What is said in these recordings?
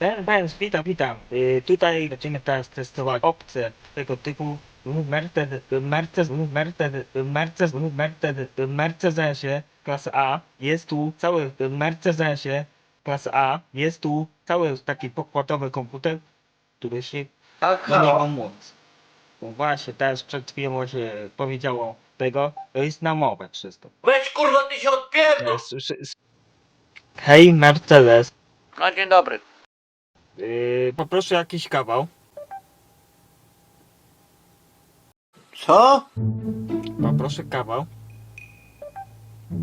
Ben, witam, witam. Y, tutaj będziemy teraz testować opcje tego typu Mercedes, Mercedes, Mercedes, Mercedes, Mercedes, Mercedesie klasy A. Jest tu cały Mercedesie klasy A. Jest tu cały taki pokładowy komputer, który się na niego móc. Właśnie teraz przed chwilą się powiedziało tego, to jest na mowę wszystko. Weź kurwa ty się odpierdol! Hej Mercedes, No dzień dobry. Yy, poproszę jakiś kawał. Co? Poproszę kawał.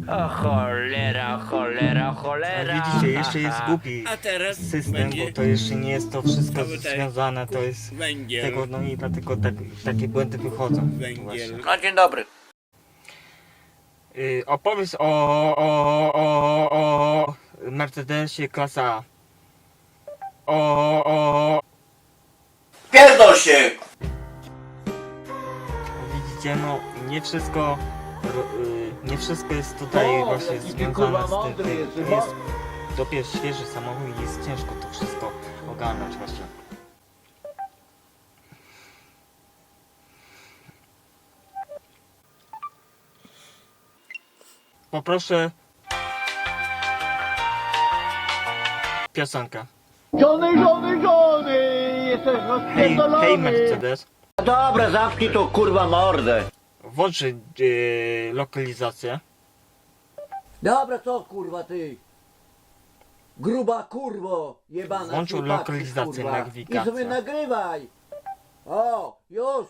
O cholera, cholera, A cholera. widzicie, jeszcze jest głupi A teraz system, będzie bo to jeszcze nie jest to wszystko ten związane, to jest węgiel. tego, no i dlatego tak, takie błędy wychodzą. Węgiel. Właśnie. No dzień dobry. Yy, opowiedz o, o, o, o Mercedesie klasa A. O, o, Pierdol się! widzicie, no nie wszystko, ro- yy, nie wszystko jest tutaj O, właśnie jaki ty, związane kurwa, z tym, mądry jesteś, jest dopiero świeży samochód i jest ciężko to wszystko ogarnąć właśnie. Poproszę piosenkę. Żony, żony, żony! Jesteś Hej, rozpierdolony! hej Mercedes, Dobra, zamknij to kurwa mordę. włącz yy, lokalizację. Dobra, co kurwa ty? Gruba kurwo, jebana. Włączył ty patrzysz, lokalizację, kurwa. I sobie nagrywaj. O, już.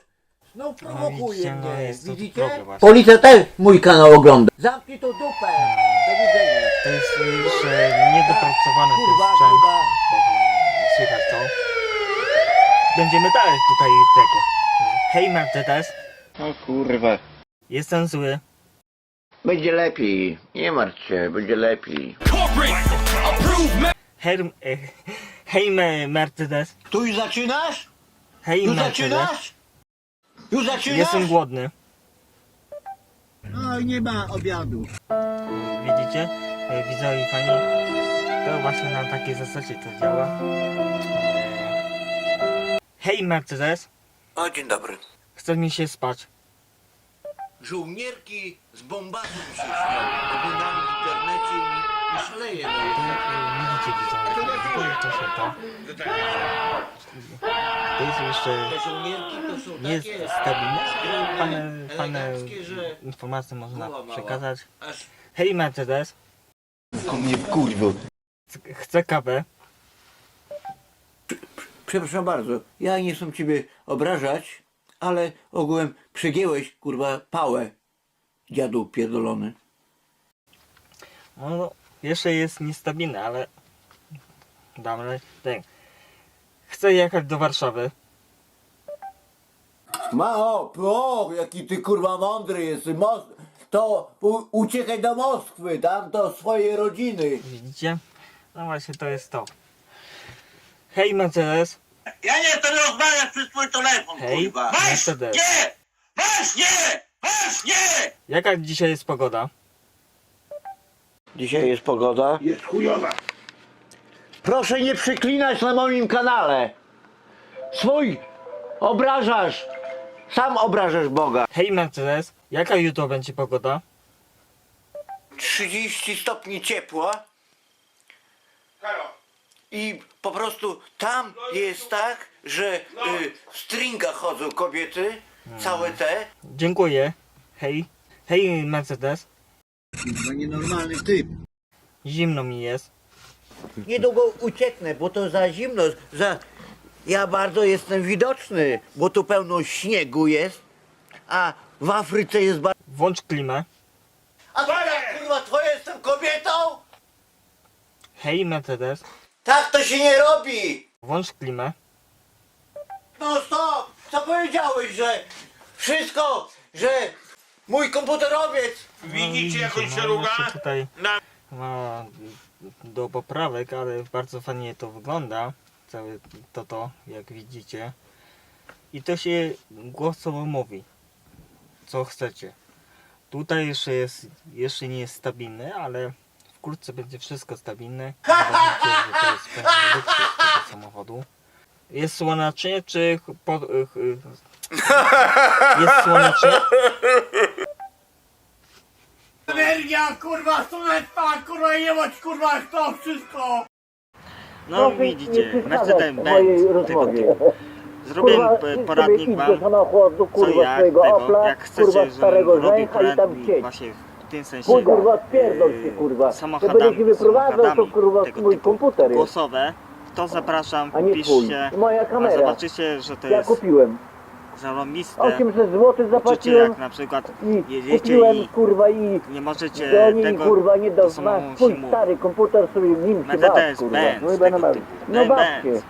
Znów No prowokuje widzicie, no mnie, jest to widzicie? problem właśnie. Policja też mój kanał ogląda. Zamknij tą dupę. Do widzenia. To jest jeszcze niedopracowany ten Kurwa, sprzęt. kurwa. bo Słychać to. Będziemy dalej tutaj tego. Hej Mercedes, O kurwa. jestem zły. Będzie lepiej. Nie martw się, będzie lepiej. Hej, e, hej Me- Mercedes, Tu już zaczynasz? hej Już Mercedes. zaczynasz? Już zaczynasz? Jestem głodny. No i nie ma obiadu. Widzicie? E, Widzowie fani. To właśnie na takiej zasadzie to działa. Hej Mercedes, O dzień dobry. chce mi się spać. Żołnierki z bombasem się śmiał. Oglądałem w internecie i, i szaleję. To e, widzicie widzowie, to, to się to. To jest jeszcze Te żołnierki to są nie jest takie stabilne. skromne, Fajne, eleganckie, że informacje można mała. przekazać. aż Hej Mercedes, mnie kurwo. c- chcę kawę. Przepraszam bardzo, ja nie chcę ciebie obrażać, ale ogółem przegięłeś kurwa pałę. Dziadu pierdolony. No, jeszcze jest niestabilne, ale damy tak. Chcę jechać do Warszawy. Ma o, o, jaki ty kurwa mądry jesteś. Mos to u, uciekaj do Moskwy, tam do swojej rodziny. Widzicie? No właśnie to jest to. Hej Mercedes, Ja nie chcę rozmawiać przez twój telefon, hej kurwa. Mercedes. Nie! Masz nie! Masz nie! Jaka dzisiaj jest pogoda? Dzisiaj jest pogoda. Jest chujowa. Proszę nie przeklinać na moim kanale. Swój obrażasz. Sam obrażasz Boga. Hej Mercedes, jaka jutro będzie pogoda? 30 stopni ciepła. I po prostu tam jest tak, że y, w stringach chodzą kobiety, całe te. Dziękuję. Hej. Hej Mercedes, To nienormalny typ. zimno mi jest. Niedługo ucieknę, bo to za zimno, za... Ja bardzo jestem widoczny, bo tu pełno śniegu jest, a w Afryce jest bardzo... Włącz klimę. A to ja, kurwa, twoja jestem kobietą? Hej Mercedes, Tak to się nie robi! włącz klimę. No stop! Co powiedziałeś, że wszystko, że mój komputerowiec No, Widzicie jak on no, się ruga? jeszcze tutaj Na... ma do poprawek, ale bardzo fajnie to wygląda. Całe to to, jak widzicie. I to się głosowo mówi. Co chcecie. Tutaj jeszcze jest, jeszcze nie jest stabilne, ale wkrótce będzie wszystko stabilne. Zobaczycie, że to jest pewnie luksus, jest słonecznie, czy po, ch- ch- jest słonecznie? Energia, kurwa, słoneczna, kurwa, jebać, kurwa, to wszystko! No widzicie, Mercedes Benz tego typu. Zrobiłem p- poradnik wam, co jak tego, jak chcecie, żebym robił poradnik właśnie w tym sensie Chuj, kurwa, pierdol się, kurwa. Jak samochodami, będziesz się wyprowadzał, to samochodami kurwa tego mój typu komputer jest, głosowe, to zapraszam, a nie twój. Moja a kamera. zobaczycie, że to Ja jest kupiłem. zarobiste. 800 zł Uczycie zapłaciłem jak na przykład i jedziecie kupiłem, i kurwa, i nie możecie do niej, tego, kurwa, nie to do się mówi. stary komputer sobie nim się baw, Mercedes kurwa. Benz, No i tego będę typu. No baw Benz.